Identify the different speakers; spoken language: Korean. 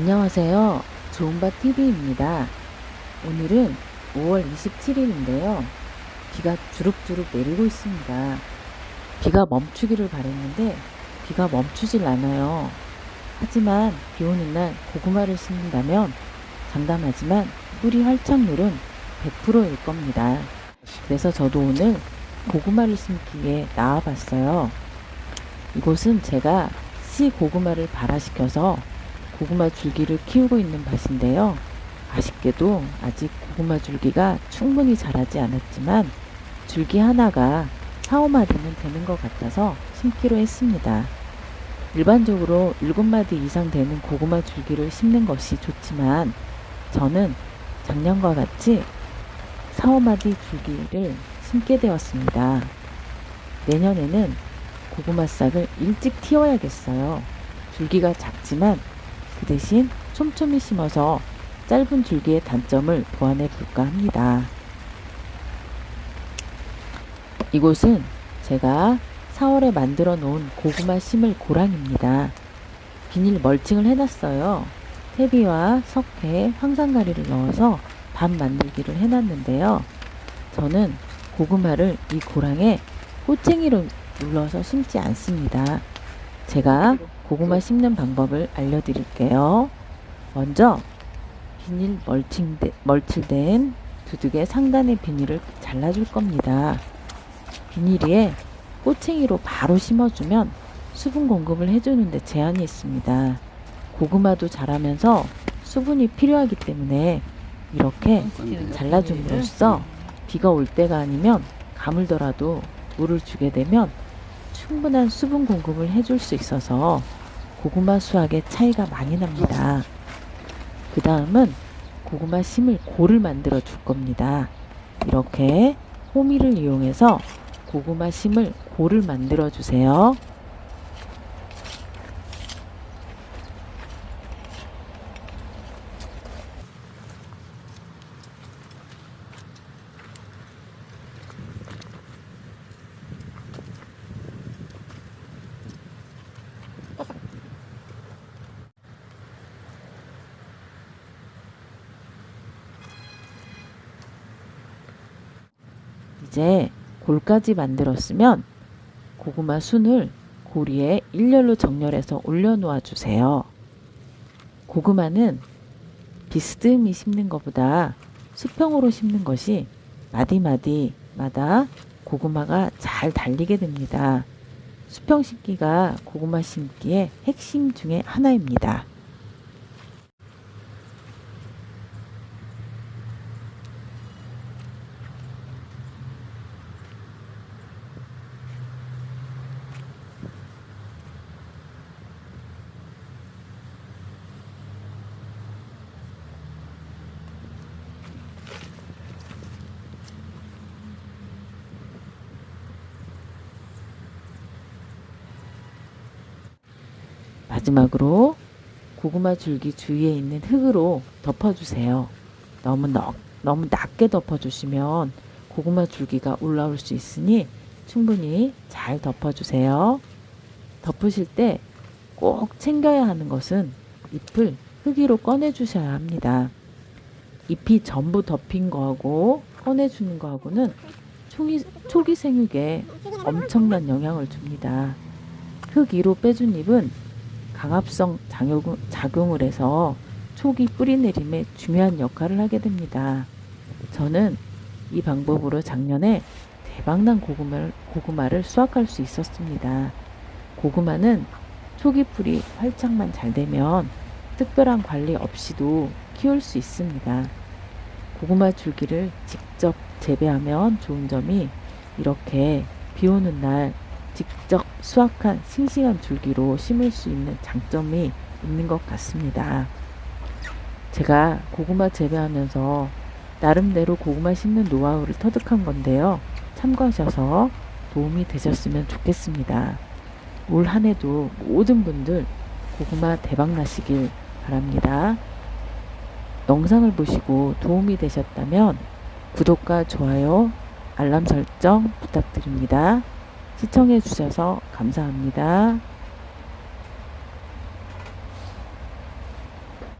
Speaker 1: 안녕하세요. 좋은바TV입니다. 오늘은 5월 27일인데요. 비가 주룩주룩 내리고 있습니다. 비가 멈추기를 바랬는데 비가 멈추질 않아요. 하지만 비 오는 날 고구마를 심는다면 장담하지만 뿌리 활착률은 100%일 겁니다. 그래서 저도 오늘 고구마를 심기에 나와봤어요. 이곳은 제가 씨 고구마를 발화시켜서 고구마 줄기를 키우고 있는 밭인데요. 아쉽게도 아직 고구마 줄기가 충분히 자라지 않았지만 줄기 하나가 4, 5마디는 되는 것 같아서 심기로 했습니다. 일반적으로 7마디 이상 되는 고구마 줄기를 심는 것이 좋지만 저는 작년과 같이 4, 5마디 줄기를 심게 되었습니다. 내년에는 고구마 싹을 일찍 틔워야겠어요. 줄기가 작지만 그 대신 촘촘히 심어서 짧은 줄기의 단점을 보완해 볼까 합니다. 이곳은 제가 4월에 만들어 놓은 고구마 심을 고랑입니다. 비닐 멀칭을 해놨어요. 퇴비와 석회, 황산가리를 넣어서 밥 만들기를 해놨는데요. 저는 고구마를 이 고랑에 꼬챙이로 눌러서 심지 않습니다. 제가 고구마 심는 방법을 알려드릴게요. 먼저 비닐 멀칭 멀칠된 두둑의 상단의 비닐을 잘라줄 겁니다. 비닐에 꼬챙이로 바로 심어주면 수분 공급을 해주는데 제한이 있습니다. 고구마도 자라면서 수분이 필요하기 때문에 이렇게 잘라줌으로써 비가 올 때가 아니면 가물더라도 물을 주게 되면 충분한 수분 공급을 해줄 수 있어서 고구마 수확의 차이가 많이 납니다. 그 다음은 고구마 심을 골을 만들어 줄 겁니다. 이렇게 호미를 이용해서 고구마 심을 골을 만들어 주세요. 이제 골까지 만들었으면 고구마 순을 고리에 일렬로 정렬해서 올려놓아 주세요. 고구마는 비스듬히 심는 것보다 수평으로 심는 것이 마디마디마다 고구마가 잘 달리게 됩니다. 수평 심기가 고구마 심기의 핵심 중에 하나입니다. 마지막으로 고구마 줄기 주위에 있는 흙으로 덮어주세요. 너무 넉, 너무 낮게 덮어주시면 고구마 줄기가 올라올 수 있으니 충분히 잘 덮어주세요. 덮으실 때 꼭 챙겨야 하는 것은 잎을 흙위로 꺼내주셔야 합니다. 잎이 전부 덮인 거하고 꺼내주는 거하고는 초기, 초기 생육에 엄청난 영향을 줍니다. 흙 위로 빼준 잎은 강압성 작용, 작용을 해서 초기 뿌리 내림에 중요한 역할을 하게 됩니다. 저는 이 방법으로 작년에 대박난 고구마를, 고구마를 수확할 수 있었습니다. 고구마는 초기 뿌리 활착만 잘 되면 특별한 관리 없이도 키울 수 있습니다. 고구마 줄기를 직접 재배하면 좋은 점이 이렇게 비 오는 날 직접 수확한 싱싱한 줄기로 심을 수 있는 장점이 있는 것 같습니다. 제가 고구마 재배하면서 나름대로 고구마 심는 노하우를 터득한 건데요. 참고하셔서 도움이 되셨으면 좋겠습니다. 올 한 해도 모든 분들 고구마 대박 나시길 바랍니다. 영상을 보시고 도움이 되셨다면 구독과 좋아요, 알람 설정 부탁드립니다. 시청해 주셔서 감사합니다.